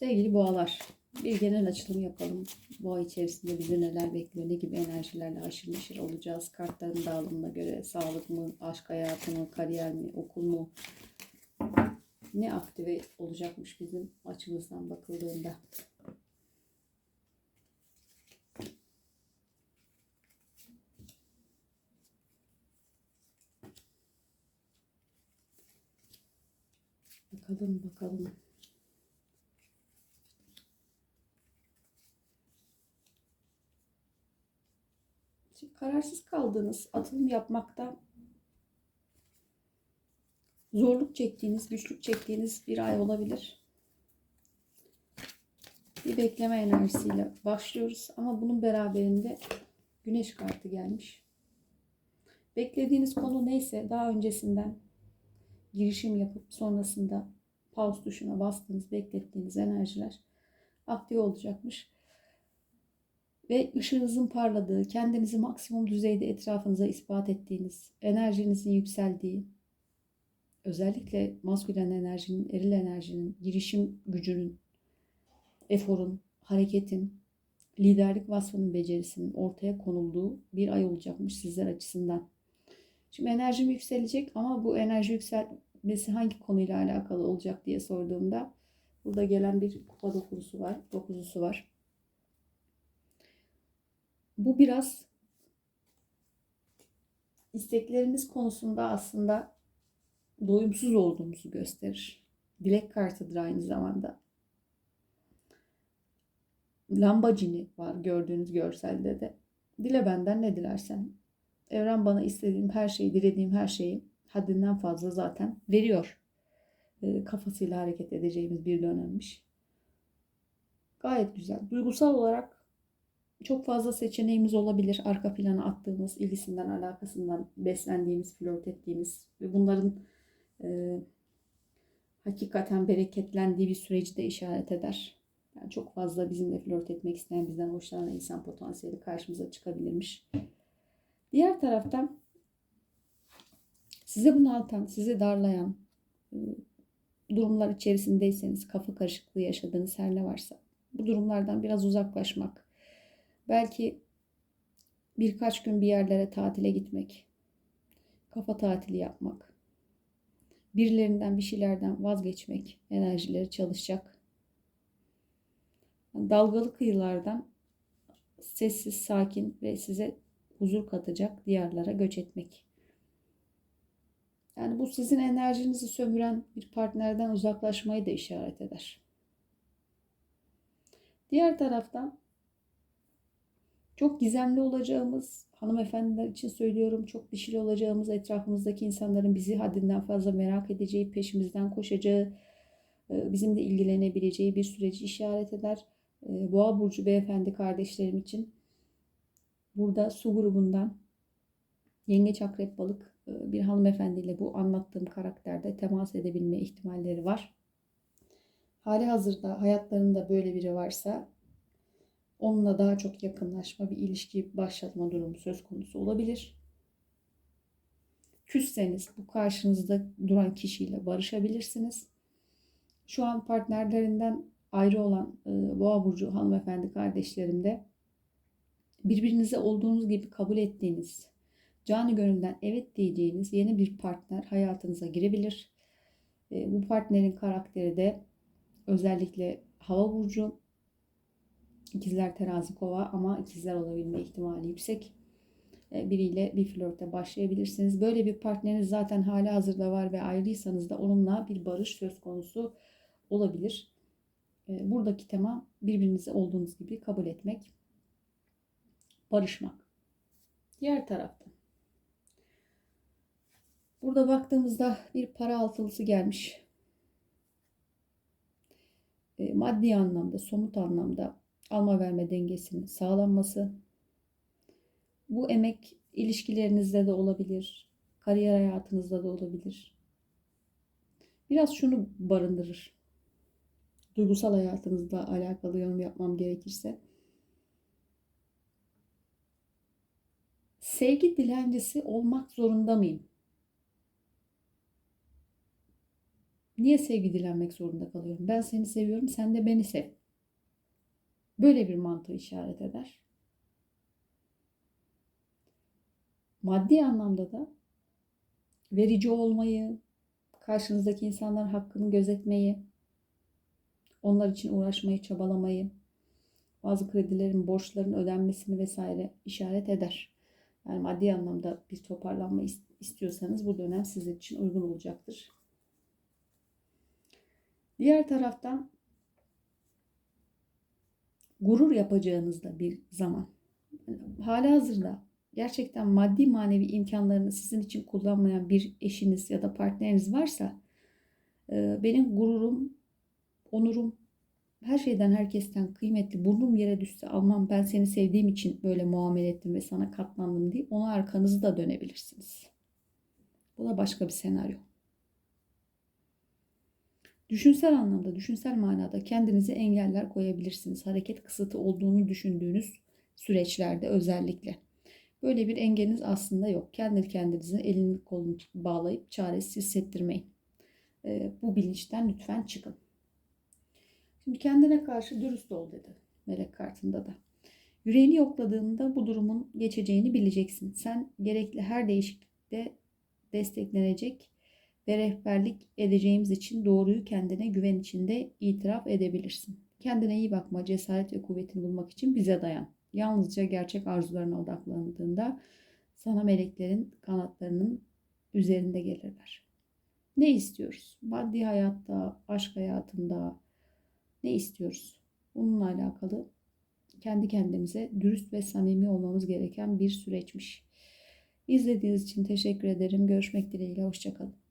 Sevgili boğalar, bir genel açılım yapalım. Boğa içerisinde bizi neler bekliyor, ne gibi enerjilerle aşırı neşir olacağız? Kartların dağılımına göre sağlık mı, aşk hayatı mı, kariyer mi, okul mu? Ne aktive olacakmış bizim açımızdan bakıldığında? Bakalım bakalım. Şimdi kararsız kaldığınız, atılım yapmakta zorluk çektiğiniz, güçlük çektiğiniz bir ay olabilir. Bir bekleme enerjisiyle başlıyoruz ama bunun beraberinde güneş kartı gelmiş. Beklediğiniz konu neyse daha öncesinden girişim yapıp sonrasında pause tuşuna bastığınız, beklettiğiniz enerjiler aktif olacakmış. Ve ışığınızın parladığı, kendinizi maksimum düzeyde etrafınıza ispat ettiğiniz, enerjinizin yükseldiği, özellikle maskülen enerjinin, eril enerjinin, girişim gücünün, eforun, hareketin, liderlik vasfının becerisinin ortaya konulduğu bir ay olacakmış sizler açısından. Şimdi enerjim yükselecek ama bu enerji yükselmesi hangi konuyla alakalı olacak diye sorduğumda burada gelen bir kupa dokuzusu var, dokuzusu var. Bu biraz isteklerimiz konusunda aslında doyumsuz olduğumuzu gösterir. Dilek kartıdır aynı zamanda. Lambacini var gördüğünüz görselde de. Dile benden ne dilersen. Evren bana istediğim her şeyi, dilediğim her şeyi haddinden fazla zaten veriyor. E, kafasıyla hareket edeceğimiz bir dönemmiş. Gayet güzel. Duygusal olarak çok fazla seçeneğimiz olabilir. Arka plana attığımız, ilgisinden, alakasından beslendiğimiz, flört ettiğimiz ve bunların e, hakikaten bereketlendiği bir süreci de işaret eder. Yani çok fazla bizimle flört etmek isteyen, bizden hoşlanan insan potansiyeli karşımıza çıkabilirmiş. Diğer taraftan size bunaltan, sizi darlayan e, durumlar içerisindeyseniz, kafa karışıklığı yaşadığınız her ne varsa bu durumlardan biraz uzaklaşmak, belki birkaç gün bir yerlere tatile gitmek, kafa tatili yapmak, birilerinden bir şeylerden vazgeçmek enerjileri çalışacak. Dalgalı kıyılardan sessiz, sakin ve size huzur katacak diyarlara göç etmek. Yani bu sizin enerjinizi sömüren bir partnerden uzaklaşmayı da işaret eder. Diğer taraftan çok gizemli olacağımız, hanımefendiler için söylüyorum, çok dişili olacağımız, etrafımızdaki insanların bizi haddinden fazla merak edeceği, peşimizden koşacağı, bizimle ilgilenebileceği bir süreci işaret eder. Boğa burcu beyefendi kardeşlerim için burada su grubundan yengeç akrep balık bir hanımefendiyle bu anlattığım karakterde temas edebilme ihtimalleri var. Hali hazırda hayatlarında böyle biri varsa onunla daha çok yakınlaşma, bir ilişki başlatma durumu söz konusu olabilir. Küsseniz bu karşınızda duran kişiyle barışabilirsiniz. Şu an partnerlerinden ayrı olan Boğa burcu hanımefendi kardeşlerim de birbirinize olduğunuz gibi kabul ettiğiniz, canı gönülden evet diyeceğiniz yeni bir partner hayatınıza girebilir. Bu partnerin karakteri de özellikle hava burcu, ikizler terazi kova ama ikizler olabilme ihtimali yüksek. Biriyle bir flörte başlayabilirsiniz. Böyle bir partneriniz zaten hali hazırda var ve ayrıysanız da onunla bir barış söz konusu olabilir. Buradaki tema birbirinizi olduğunuz gibi kabul etmek, barışmak. Diğer tarafta. Burada baktığımızda bir para altılısı gelmiş. Maddi anlamda, somut anlamda alma verme dengesinin sağlanması. Bu emek ilişkilerinizde de olabilir, kariyer hayatınızda da olabilir. Biraz şunu barındırır. Duygusal hayatınızla alakalı yorum yapmam gerekirse. Sevgi dilencisi olmak zorunda mıyım? Niye sevgi dilenmek zorunda kalıyorum? Ben seni seviyorum, sen de beni sev. Böyle bir mantığı işaret eder. Maddi anlamda da verici olmayı, karşınızdaki insanların hakkını gözetmeyi, onlar için uğraşmayı, çabalamayı, bazı kredilerin, borçların ödenmesini vesaire işaret eder. Yani maddi anlamda bir toparlanma is- istiyorsanız bu dönem sizin için uygun olacaktır. Diğer taraftan gurur yapacağınız da bir zaman. Hala hazırda gerçekten maddi manevi imkanlarını sizin için kullanmayan bir eşiniz ya da partneriniz varsa e, benim gururum, onurum her şeyden herkesten kıymetli. Burnum yere düşse almam ben seni sevdiğim için böyle muamele ettim ve sana katlandım diye ona arkanızı da dönebilirsiniz. Bu da başka bir senaryo. Düşünsel anlamda, düşünsel manada kendinize engeller koyabilirsiniz. Hareket kısıtı olduğunu düşündüğünüz süreçlerde özellikle. Böyle bir engeliniz aslında yok. Kendi kendinize elini kolunu bağlayıp çaresiz hissettirmeyin. Ee, bu bilinçten lütfen çıkın. Şimdi kendine karşı dürüst ol dedi melek kartında da. Yüreğini yokladığında bu durumun geçeceğini bileceksin. Sen gerekli her değişiklikte desteklenecek ve rehberlik edeceğimiz için doğruyu kendine güven içinde itiraf edebilirsin. Kendine iyi bakma, cesaret ve kuvvetini bulmak için bize dayan. Yalnızca gerçek arzularına odaklandığında sana meleklerin kanatlarının üzerinde gelirler. Ne istiyoruz? Maddi hayatta, aşk hayatında ne istiyoruz? Bununla alakalı kendi kendimize dürüst ve samimi olmamız gereken bir süreçmiş. İzlediğiniz için teşekkür ederim. Görüşmek dileğiyle. Hoşçakalın.